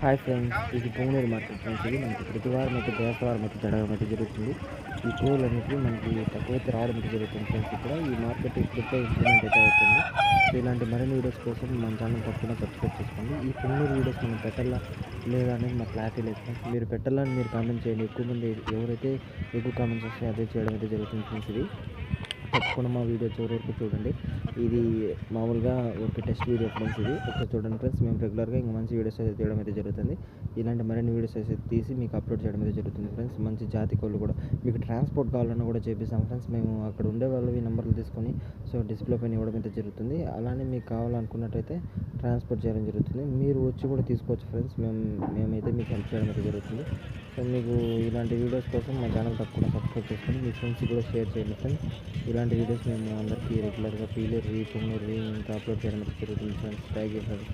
Hi friends ఇది Punganur market friends ఇది మనకి ప్రతి వారం అయితే దేశవారం అయితే జరగడం అయితే జరుగుతుంది. ఈ పూలు అనేవి మనకి తక్కువైతే రావడం అయితే జరుగుతుంది ఫ్రెండ్స్ ఇక్కడ ఈ మార్కెట్ ఇప్పుడిప్పుడే ఇంప్లిమెంట్ అయితే అవుతుంది. సో ఇలాంటి మరిన్ని వీడియోస్ కోసం మన ఛానల్ తప్పకుండా సబ్స్క్రైబ్ చేసుకోండి. ఈ పొంగనూరు వీడియోస్ మనం పెట్టాలా లేదా అనేది మాకు క్లారిటీ లేదు ఫ్రెండ్స్ మీరు పెట్టాలని మీరు కామెంట్ చేయండి. ఎక్కువ మంది ఎవరైతే ఎక్కువ కామెంట్స్ వస్తాయో అదే చేయడం అయితే జరుగుతుంది ఫ్రెండ్స్ ఇది. తప్పకుండా మా వీడియో చివరి వరకు చూడండి. ఇది మామూలుగా ఒక టెస్ట్ వీడియో ఫ్రెండ్స్ ఇది. ఒకసారి చూడండి ఫ్రెండ్స్ మేము రెగ్యులర్గా ఇంకా మంచి వీడియోస్ అయితే తీయడం అయితే జరుగుతుంది. ఇలాంటి మరిన్ని వీడియోస్ అయితే తీసి మీకు అప్లోడ్ చేయడం అయితే జరుగుతుంది ఫ్రెండ్స్. మంచి జాతి కోళ్ళు కూడా. మీకు ట్రాన్స్పోర్ట్ కావాలన్నా కూడా చేపిస్తాం ఫ్రెండ్స్. మేము అక్కడ ఉండే వాళ్ళు ఈ నెంబర్లు తీసుకొని సో డిస్ప్లే పైన ఇవ్వడం అయితే జరుగుతుంది. అలానే మీకు కావాలనుకున్నట్టయితే ట్రాన్స్పోర్ట్ చేయడం జరుగుతుంది. మీరు వచ్చి కూడా తీసుకోవచ్చు ఫ్రెండ్స్. మేము మేమైతే మీకు హెల్ప్ చేయడం అయితే జరుగుతుంది. సో మీకు ఇలాంటి వీడియోస్ కోసం మా ఛానల్ తప్పకుండా సబ్స్క్రైబ్ చేసుకోండి. మీ ఫ్రెండ్స్కి కూడా షేర్ చేయండి ఫ్రెండ్స్. ఇలాంటి వీడియోస్ మేము అందరికీ రెగ్యులర్గా ఫీలర్ రీ పొంగూరు రీ ఇంకా అప్లోడ్ చేయడం జరుగుతుంది ఫ్రెండ్స్. Thank you friends